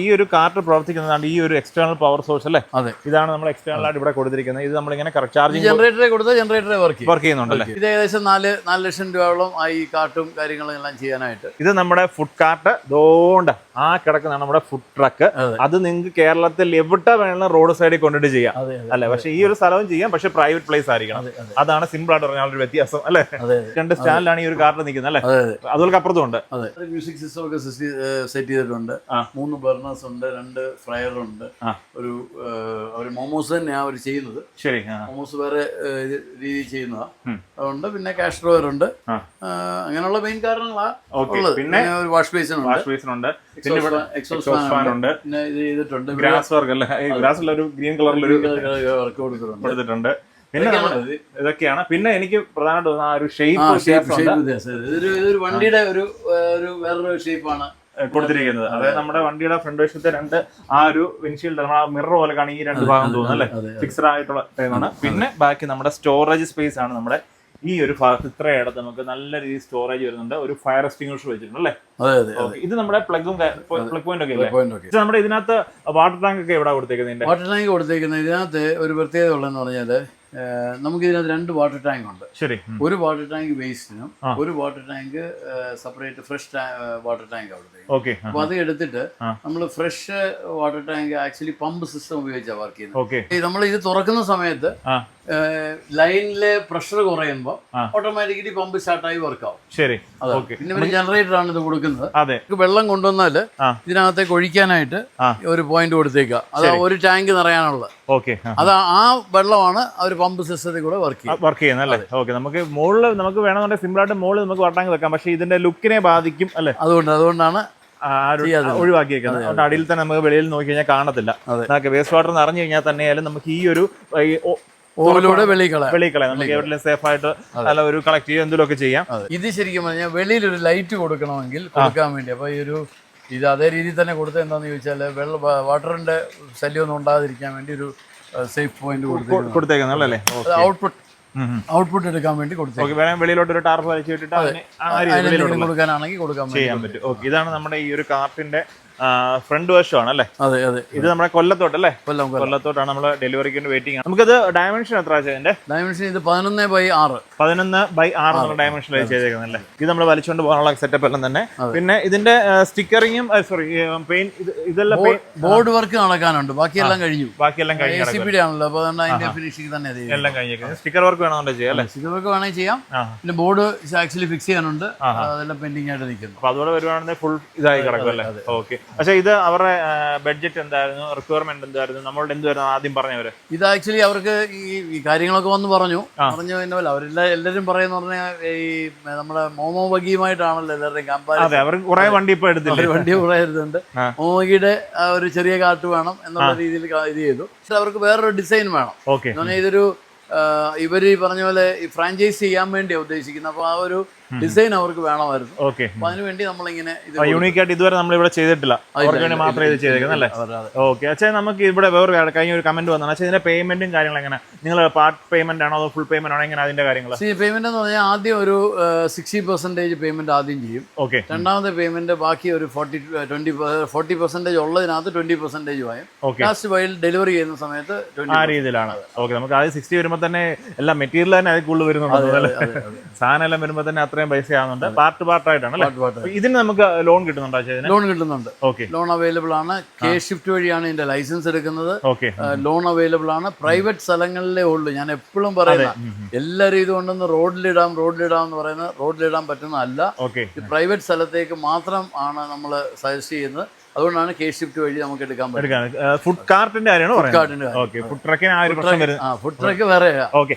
ഈ ഒരു കാർട്ട് പ്രവർത്തിക്കുന്നതാണ് ഈ ഒരു എക്സ്റ്റേണൽ പവർ സോഴ്സ് അല്ലേ? അതെ. ഇതാണ് നമ്മൾ എക്സ്റ്റേണൽ ആയിട്ട് ഇവിടെ കൊടുത്തിരിക്കുന്നത്. ഇത് നമ്മൾ ഇങ്ങനെ ചാർജിങ് ജനറേറ്ററെ കൊടുത്ത് ജനറേറ്ററെ വർക്ക് വർക്ക് ചെയ്യുന്നുണ്ടല്ലേ? ഇത് ഏകദേശം നാല് നാല് ലക്ഷം രൂപയോളം ആ ഈ കാർട്ടും കാര്യങ്ങളും എല്ലാം ചെയ്യാനായിട്ട്. ഇത് നമ്മുടെ ഫുഡ് കാർട്ട് ദോണ്ട ആ കിടക്കുന്നതാണ് നമ്മുടെ ഫുഡ് ട്രക്ക് അത്. നിങ്ങൾക്ക് കേരളത്തിൽ എവിടെ വേണമെങ്കിലും റോഡ് സൈഡിൽ കൊണ്ടിട്ട് ചെയ്യാം. അല്ലേ? പക്ഷേ ഈ ഒരു സ്ഥലവും ചെയ്യാം പക്ഷെ പ്രൈവറ്റ് പ്ലേസ് ആയിരിക്കണം. അതെ അതെ. അതാണ് സിമ്പിൾ ആയിട്ട് പറഞ്ഞാൽ ഒരു വ്യത്യാസം അല്ലെ? അതെ രണ്ട് സ്റ്റാൻഡിലാണ് ഈ ഒരു കാർട്ട് നിൽക്കുന്നത് അല്ലെ? അതെ അതെ. അതുപോലെ അപ്പുറത്തും ഉണ്ട്. മ്യൂസിക് സിസ്റ്റം ഒക്കെ സെറ്റ് ചെയ്തിട്ടുണ്ട്. ആ. മൂന്ന് ബർണേഴ്സ് ഉണ്ട് രണ്ട് ഫ്രയറുണ്ട്. ഒരു അവർ മോമോസ് തന്നെയാണ് അവർ ചെയ്യുന്നത്. ശരി മോമോസ് വേറെ രീതി ഇത് രീതിയിൽ ചെയ്യുന്നതാ. ഉം. അതുകൊണ്ട് പിന്നെ ക്യാഷ് ഡ്രോയർ ഉണ്ട്. അങ്ങനെയുള്ള മെയിൻ കാരണങ്ങളാ Okay. പിന്നെ ഒരു വാഷ് ബേസിൻ ഉണ്ട്. വാഷ് ബേസിൻ ഉണ്ട്. പിന്നെ ഇത് ചെയ്തിട്ടുണ്ട്. ഗ്രാസ് വർക്ക് അല്ലേ? ഗ്രാസ് ഉള്ള ഒരു ഗ്രീൻ കളറിലൊരു വർക്ക് കൊടുത്തിട്ടുണ്ട്. കൊടുത്തിട്ടുണ്ട്. പിന്നെ ഇതൊക്കെയാണ് ഇത്. ഇതൊക്കെയാണ്. പിന്നെ എനിക്ക് പ്രധാനമായിട്ട് ആ ഒരു ഷേപ്പ് ഷേപ്പ്. ഇതൊരു വണ്ടിയുടെ ഒരു ഒരു വേറൊരു ഷേപ്പാണ് കൊടുത്തിരിക്കുന്നത്. അതായത് നമ്മുടെ വണ്ടിയുടെ ഫ്രണ്ട് വശത്തെ രണ്ട് ആ ഒരു വിൻഷീൽഡ് ആ മിറർ പോലെ കാണി ഈ രണ്ട് ഭാഗം തോന്നുന്നു അല്ലേ? ഫിക്സഡ് ആയിട്ടുള്ള ടൈമാണ് പിന്നെ ബാക്കി നമ്മുടെ സ്റ്റോറേജ് സ്പേസ് ആണ് നമ്മുടെ ഈ ഒരു ഭാഗത്ത് ഇത്രയിടത്ത് നമുക്ക് നല്ല രീതിയിൽ സ്റ്റോറേജ് വരുന്നുണ്ട്. ഒരു ഫയർ എക്സ്റ്റിംഗ്വിഷർ വെച്ചിട്ടുണ്ട് അല്ലേ? അതെ അതെ അതെ. ഇത് നമ്മുടെ പ്ലഗും പ്ലഗ് പോയിന്റ് ഒക്കെ ഇത് നമ്മുടെ ഇതിനകത്ത് വാട്ടർ ടാങ്ക് ഒക്കെ എവിടെ കൊടുത്തേക്കുന്നത് വാട്ടർ ടാങ്ക് കൊടുത്തേക്കുന്നത് ഇതിനകത്ത് ഒരു പ്രത്യേകത ഉള്ളതെന്ന് പറഞ്ഞാൽ നമുക്ക് ഇതിനകത്ത് രണ്ട് വാട്ടർ ടാങ്ക് ഉണ്ട്. ശരി. ഒരു വാട്ടർ ടാങ്ക് വേസ്റ്റിനും ഒരു water tank separate fresh water tank അവിടുത്തെ ഓക്കെ. അപ്പൊ അത് എടുത്തിട്ട് നമ്മൾ fresh water tank actually pump system ഉപയോഗിച്ചാണ് വർക്ക് ചെയ്യുന്നത്. ഓക്കെ. നമ്മൾ ഇത് തുറക്കുന്ന സമയത്ത് ലൈനിലെ പ്രഷർ കുറയുമ്പോൾ ഓട്ടോമാറ്റിക്കലി പമ്പ് സ്റ്റാർട്ടായി വർക്ക് ആവും. ശരി. പിന്നെ ഒരു ജനറേറ്റർ ആണ് ഇത് കൊടുക്കുന്നത്. അതെ. വെള്ളം കൊണ്ടുവന്നാൽ ആ. ഇതിനകത്തേക്ക് ഒഴിക്കാനായിട്ട് ഒരു പോയിന്റ് കൊടുത്തേക്കുക. അത് ഒരു ടാങ്ക് നിറയാനുള്ളത്. ഓക്കെ. അത് ആ വെള്ളമാണ് ഒരു പമ്പ് സിസ്റ്റത്തിൽ കൂടെ വർക്ക് ചെയ്യുന്നത്. വർക്ക് ചെയ്യുന്നത് അല്ലേ? ഓക്കെ. നമുക്ക് മുകളിൽ നമുക്ക് വേണമെന്നുണ്ടെങ്കിൽ സിമ്പിൾ ആയിട്ട് മുകളിൽ നമുക്ക് വട്ടാങ്ക് വെക്കാം. പക്ഷേ ഇതിന്റെ ലുക്കിനെ ബാധിക്കും അല്ലേ? അതുകൊണ്ട് അതുകൊണ്ടാണ്. ഒഴിവാക്കിയേക്കുന്നത്. അതുകൊണ്ട് അടിയിൽ തന്നെ നമുക്ക് വെളിയിൽ നോക്കി കഴിഞ്ഞാൽ കാണത്തില്ല. നമുക്ക് വേസ്റ്റ് വാട്ടർ നിറഞ്ഞു കഴിഞ്ഞാൽ തന്നെയാലും നമുക്ക് ഈ ഒരു കളയാം നമുക്ക് എവിടെയും സേഫ് ആയിട്ട് അല്ല ഒരു കളക്ട് ചെയ്യുക ചെയ്യാം. ഇത് ശരിക്കും പറഞ്ഞാൽ വെളിയിൽ ഒരു ലൈറ്റ് കൊടുക്കണമെങ്കിൽ കൊടുക്കാൻ വേണ്ടി. അപ്പൊ ഈ ഒരു ഇത് അതേ രീതിയിൽ തന്നെ കൊടുത്തത് എന്താണെന്ന് ചോദിച്ചാൽ വെള്ള വാട്ടറിന്റെ ശല്യമൊന്നും ഉണ്ടാകാതിരിക്കാൻ വേണ്ടി ഒരു സേഫ് പോയിന്റ് കൊടുത്തേക്കുന്നല്ലേ ഔട്ട്പുട്ട് ഔട്ട്പുട്ട് എടുക്കാൻ വേണ്ടി കൊടുത്തു വേണമെങ്കിൽ വെളിയിലോട്ട് ഒരു ടാർപ്പ് വലിച്ചു വിട്ടിട്ട് അതിന് ആ രീതിയിൽ വെളിയിലോട്ട് കൊടുക്കാനാണെങ്കിൽ കൊടുക്കാൻ ചെയ്യാൻ പറ്റും. ഇതാണ് നമ്മുടെ ഈ ഒരു കാർട്ടിന്റെ ഫ്രണ്ട് വശമാണ് അല്ലേ അതെ അതെ. ഇത് നമ്മുടെ കൊല്ലത്തോട്ട് അല്ലേ കൊല്ലം കൊല്ലം. കൊല്ലത്തോട്ടാണ് നമ്മൾ ഡെലിവറിക്ക് വേണ്ടി വെയിറ്റിംഗ് നമുക്കത് ഡയമെൻഷൻ എത്ര ഇതിന്റെ? ഡയമെൻഷൻ ഇത് പതിനൊന്ന് ബൈ ആറ്. പതിനൊന്ന് ബൈ ആറ് എന്നുള്ള ചെയ്തേക്കുന്നല്ലേ ഇത് നമ്മൾ വലിച്ചുകൊണ്ട് പോകാനുള്ള സെറ്റപ്പ് എല്ലാം തന്നെ. പിന്നെ ഇതിന്റെ സ്റ്റിക്കറിങ്ങും സോറി പെയിൻ ഇതെല്ലാം ബോർഡ് വർക്ക് നടക്കാനുണ്ട്. ബാക്കിയെല്ലാം കഴിഞ്ഞു. ബാക്കിയെല്ലാം കഴിഞ്ഞു കഴിഞ്ഞ് ആണല്ലോ അപ്പോൾ അതിന്റെ ഫിനിഷിംഗ് തന്നെ എല്ലാം കഴിഞ്ഞേക്കുന്നത് സ്റ്റിക്കർ വർക്ക് വേണമെന്നുണ്ടെങ്കിൽ ചെയ്യാം അല്ലേ? സ്റ്റിക്കർ വർക്ക് വേണമെങ്കിൽ ചെയ്യാം. പിന്നെ ബോർഡ് ആക്ച്വലി ഫിക്സ് ചെയ്യാനുണ്ട്. അതെല്ലാം പെൻഡിങ് ആയിട്ട് നിൽക്കുന്നു. അപ്പൊ അതോടെ വരുവാണെങ്കിൽ ഫുൾ ഇതായി കിടക്കും അല്ലേ? ഓക്കെ പക്ഷെ ഇത് അവരുടെ ബഡ്ജറ്റ് എന്തായിരുന്നു? റിക്വയർമെന്റ് എന്തായിരുന്നു? നമ്മളോട് എന്തായിരുന്നു ആദ്യം പറഞ്ഞവര്? ഇത് ആക്ച്വലി അവർക്ക് ഈ കാര്യങ്ങളൊക്കെ വന്ന് പറഞ്ഞു. പറഞ്ഞു കഴിഞ്ഞാൽ അവരെല്ലാം എല്ലാവരും പറയുന്ന പറഞ്ഞാൽ ഈ നമ്മുടെ മോമോ ബഗിയുമായിട്ടാണല്ലോ എല്ലാവരുടെയും കമ്പാരിസൺ അതെ അവർ കുറെ വണ്ടി ഇപ്പൊ എടുത്തില്ല? വണ്ടി കുറെ എടുത്തുണ്ട് മോമോഗിയുടെ ഒരു ചെറിയ കാട്ട് വേണം എന്നുള്ള രീതിയിൽ ഇത് ചെയ്തു. പക്ഷെ അവർക്ക് വേറൊരു ഡിസൈൻ വേണം. ഓക്കെ. ഇതൊരു ആ, ഇവർ ഈ പറഞ്ഞ പോലെ ഈ ഫ്രാഞ്ചൈസ് ചെയ്യാൻ വേണ്ടിയാണ് ഉദ്ദേശിക്കുന്നത് അപ്പോൾ ആ ഒരു ഡിസൈൻ അവർക്ക് വേണമായിരുന്നു. ഓക്കെ. അപ്പൊ അതിനുവേണ്ടി നമ്മളിങ്ങനെ യൂണിക് യൂണീക്ക് ആയിട്ട് ഇതുവരെ നമ്മൾ ഇവിടെ ചെയ്തിട്ടില്ല അവർക്ക് വേണ്ടി മാത്രമേ ഇത് ചെയ്തേക്കുന്നല്ലേ. ഓക്കെ. അച്ഛാ നമുക്ക് ഇവിടെ വേറെ കഴിഞ്ഞ ഒരു കമന്റ് വന്നാണ് അച്ഛാ ഇതിന്റെ പേയ്മെന്റും കാര്യങ്ങളും എങ്ങനെ? നിങ്ങൾ പാർട്ട് പേയ്മെന്റ് ആണോ അതോ ഫുൾ പേയ്മെന്റ് ആണോ? എങ്ങനെ അതിന്റെ കാര്യങ്ങൾ സി പേയ്മെന്റ് എന്ന് പറഞ്ഞാൽ ആദ്യം ഒരു സിക്സ്റ്റി പെർസെന്റേജ് പേയ്മെന്റ് ആദ്യം ചെയ്യും. ഓക്കെ. രണ്ടാമത്തെ പേയ്മെന്റ് ബാക്കി ഒരു ഫോർട്ടി ട്വന്റി ഫോർട്ടി പെർസെന്റേജ് ഉള്ളതിനകത്ത് ട്വന്റി പെർസെന്റേജ് ആയും. ഓക്കെ. ലാസ്റ്റ് വൈൽ ഡെലിവറി ചെയ്യുന്ന സമയത്ത് ആ രീതിയിലാണ്. ഓക്കെ നമുക്ക് ആദ്യം സിക്സ്റ്റി വരുമ്പോൾ തന്നെ എല്ലാ മെറ്റീരിയൽ തന്നെ അതിൽ കൂടുതൽ വരുന്നുണ്ട്. സാധനം എല്ലാം വരുമ്പോൾ തന്നെ അത്രയും പൈസ ആവുന്നുണ്ട്. പാർട്ട് പാർട്ടായിട്ടാണ് അല്ലേ? ഇതിന് നമുക്ക് ലോൺ കിട്ടുന്നുണ്ടോ ലോൺ കിട്ടുന്നുണ്ട്. ഓക്കെ ലോൺ അവൈലബിൾ ആണ്. കെ ഷിഫ്റ്റ് വഴിയാണ് ഇതിന്റെ ലൈസൻസ് എടുക്കുന്നത്. ലോൺ അവൈലബിൾ ആണ്. പ്രൈവറ്റ് സ്ഥലങ്ങളിലേ ഉള്ളൂ. ഞാൻ എപ്പോഴും പറയുന്നത് എല്ലാവരും ഇത് കൊണ്ടൊന്ന് റോഡിലിടാം റോഡിലിടാം എന്ന് പറയുന്നത് റോഡിലിടാൻ പറ്റുന്നതല്ല. പ്രൈവറ്റ് സ്ഥലത്തേക്ക് മാത്രം ആണ് നമ്മൾ സജസ്റ്റ് ചെയ്യുന്നത്. അതുകൊണ്ടാണ് കെ ഷിഫ്റ്റ് വഴി നമുക്ക് എടുക്കാൻ പറ്റും. ഫുഡ് കാർട്ടിന്റെ കാര്യമാണ് ഫുഡ് ട്രക്കിന് ആ ഒരു പ്രശ്നം വരുന്നത് ഫുഡ് ട്രക്ക് വേറെ ഓക്കെ